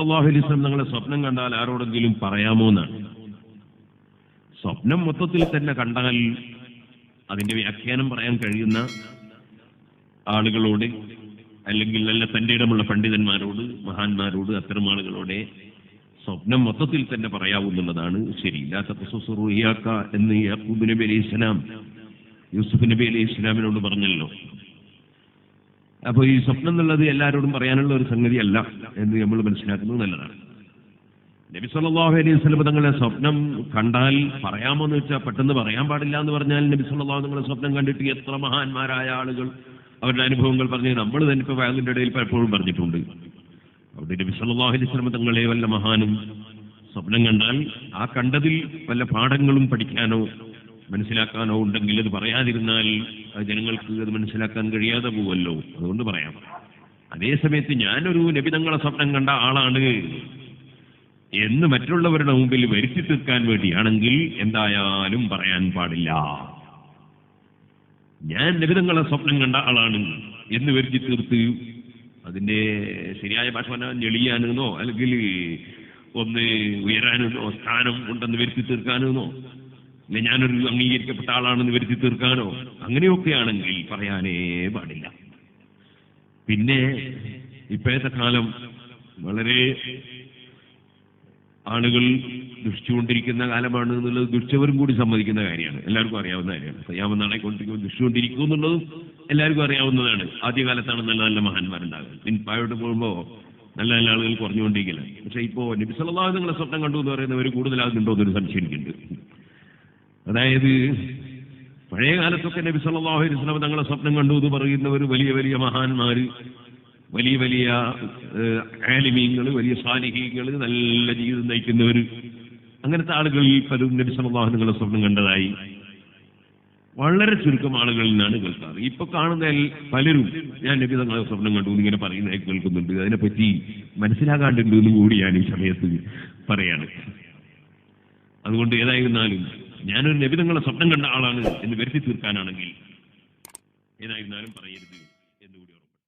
സല്ലല്ലാഹു അലൈഹി വസല്ലം നിങ്ങളെ സ്വപ്നം കണ്ടാൽ ആരോടെങ്കിലും പറയാമോ എന്നാണ് സ്വപ്നം മൊത്തത്തിൽ തന്നെ കണ്ടാൽ അതിന്റെ വ്യാഖ്യാനം പറയാൻ കഴിയുന്ന ആളുകളോട് അല്ലെങ്കിൽ നല്ല തന്റെ ഇടമുള്ള പണ്ഡിതന്മാരോട് മഹാന്മാരോട് അത്തരം ആളുകളോടെ സ്വപ്നം മൊത്തത്തിൽ തന്നെ പറയാവുന്നുള്ളതാണ് ശരിയില്ലാത്ത എന്ന് യാക്കൂബ് നബി അലൈഹി ഇസ്ലാം യൂസുഫ് നബി അലൈഹി ഇസ്ലാമിനോട് പറഞ്ഞല്ലോ. അപ്പൊ ഈ സ്വപ്നം എന്നുള്ളത് എല്ലാവരോടും പറയാനുള്ള ഒരു സംഗതിയല്ല എന്ന് നമ്മൾ മനസ്സിലാക്കുന്നത് നല്ലതാണ്. നബി സല്ലാഹു അലൈഹി സ്വലം തങ്ങളെ സ്വപ്നം കണ്ടാൽ പറയാമോ എന്ന് വെച്ചാൽ പെട്ടെന്ന് പറയാൻ പാടില്ല എന്ന് പറഞ്ഞാൽ നബി സല്ലാഹു തങ്ങളെ സ്വപ്നം കണ്ടിട്ട് എത്ര മഹാന്മാരായ ആളുകൾ അവരുടെ അനുഭവങ്ങൾ പറഞ്ഞ് നമ്മൾ തന്നെ ഇപ്പൊ വയലിന്റെ ഇടയിൽ പലപ്പോഴും പറഞ്ഞിട്ടുണ്ട്. അവിടെ നബി സല്ലാഹു അലൈഹി സ്വലം തങ്ങളെ വല്ല മഹാനും സ്വപ്നം കണ്ടാൽ ആ കണ്ടതിൽ വല്ല പാഠങ്ങളും പഠിക്കാനോ മനസ്സിലാക്കാനോ ഉണ്ടെങ്കിൽ അത് പറയാതിരുന്നാൽ ജനങ്ങൾക്ക് അത് മനസ്സിലാക്കാൻ കഴിയാതെ പോവല്ലോ. അതുകൊണ്ട് പറയാം. അതേ സമയത്ത് ഞാനൊരു നബി തങ്ങളെ സ്വപ്നം കണ്ട ആളാണ്. എന്ന് മറ്റുള്ളവരുടെ മുമ്പിൽ വരുത്തി തീർക്കാൻ വേണ്ടിയാണെങ്കിൽ എന്തായാലും പറയാൻ പാടില്ല. ഞാൻ നിബിതങ്ങളെ സ്വപ്നം കണ്ട ആളാണ് എന്ന് വരുത്തി തീർത്ത് അതിന്റെ ശരിയായ ഭാഷ പറഞ്ഞാൽ ഞെളിയാനെന്നോ അല്ലെങ്കിൽ ഒന്ന് ഉയരാനെന്നോ സ്ഥാനം ഉണ്ടെന്ന് വരുത്തി തീർക്കാനെന്നോ അല്ലെ ഞാനൊരു അംഗീകരിക്കപ്പെട്ട ആളാണെന്ന് വരുത്തി തീർക്കാനോ? അങ്ങനെയൊക്കെയാണെങ്കിൽ പറയാനേ പാടില്ല. പിന്നെ ഇപ്പോഴത്തെ കാലം വളരെ ആളുകൾ ദുഷിച്ചുകൊണ്ടിരിക്കുന്ന കാലമാണ് എന്നുള്ളത് ദുഷിച്ചവരും കൂടി സമ്മതിക്കുന്ന കാര്യമാണ്. എല്ലാവർക്കും അറിയാവുന്ന കാര്യമാണ്. കയ്യാമെന്നാളെ കൊണ്ടിരിക്കുമ്പോൾ ദുഷിച്ചുകൊണ്ടിരിക്കും എന്നുള്ളതും എല്ലാവർക്കും അറിയാവുന്നതാണ്. ആദ്യകാലത്താണ് നല്ല നല്ല മഹാന്മാരുണ്ടാകുന്നത്. പിൻപായോട്ട് പോകുമ്പോൾ നല്ല നല്ല ആളുകൾ കുറഞ്ഞുകൊണ്ടിരിക്കില്ല. പക്ഷെ ഇപ്പോ നബി സല്ലല്ലാഹു നിങ്ങളെ സ്വപ്നം കണ്ടു എന്ന് പറയുന്നവർ കൂടുതലാകുന്നുണ്ടോ എന്നൊരു സംശയം എനിക്കുണ്ട്. അതായത് പഴയ കാലത്തൊക്കെ നബി സല്ലാഹു അലൈഹി വസല്ലം തങ്ങളെ സ്വപ്നം കണ്ടു എന്ന് പറയുന്നവർ വലിയ വലിയ മഹാന്മാര് വലിയ വലിയ ആലിമീങ്ങൾ വലിയ സാലിഹീങ്ങൾ നല്ല ജീവിതം നയിക്കുന്നവർ അങ്ങനത്തെ ആളുകളിൽ പലരും നബി സല്ലാഹു നിങ്ങളെ സ്വപ്നം കണ്ടതായി. വളരെ ചുരുക്കം ആളുകളിൽ നിന്നാണ് കേൾക്കാറ്. ഇപ്പൊ കാണുന്ന പലരും ഞാൻ നബി തങ്ങളെ സ്വപ്നം കണ്ടു ഇങ്ങനെ പറയുന്നതായി കേൾക്കുന്നുണ്ട്. അതിനെപ്പറ്റി മനസ്സിലാകാണ്ടുണ്ട് എന്ന് കൂടി ഞാൻ ഈ സമയത്ത് പറയാണ്. അതുകൊണ്ട് ഏതായിരുന്നാലും ഞാനൊരു നബി തങ്ങളെ സ്വപ്നം കണ്ട ആളാണ് എന്ന് വരുത്തി തീർക്കാനാണെങ്കിൽ ഏതായിരുന്നാലും പറയരുത്.